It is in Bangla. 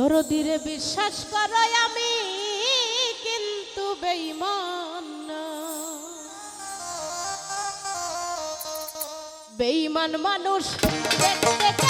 দরদিরে বিশ্বাস করো আমি কিন্তু বেইমান বেইমান মানুষ দেখতে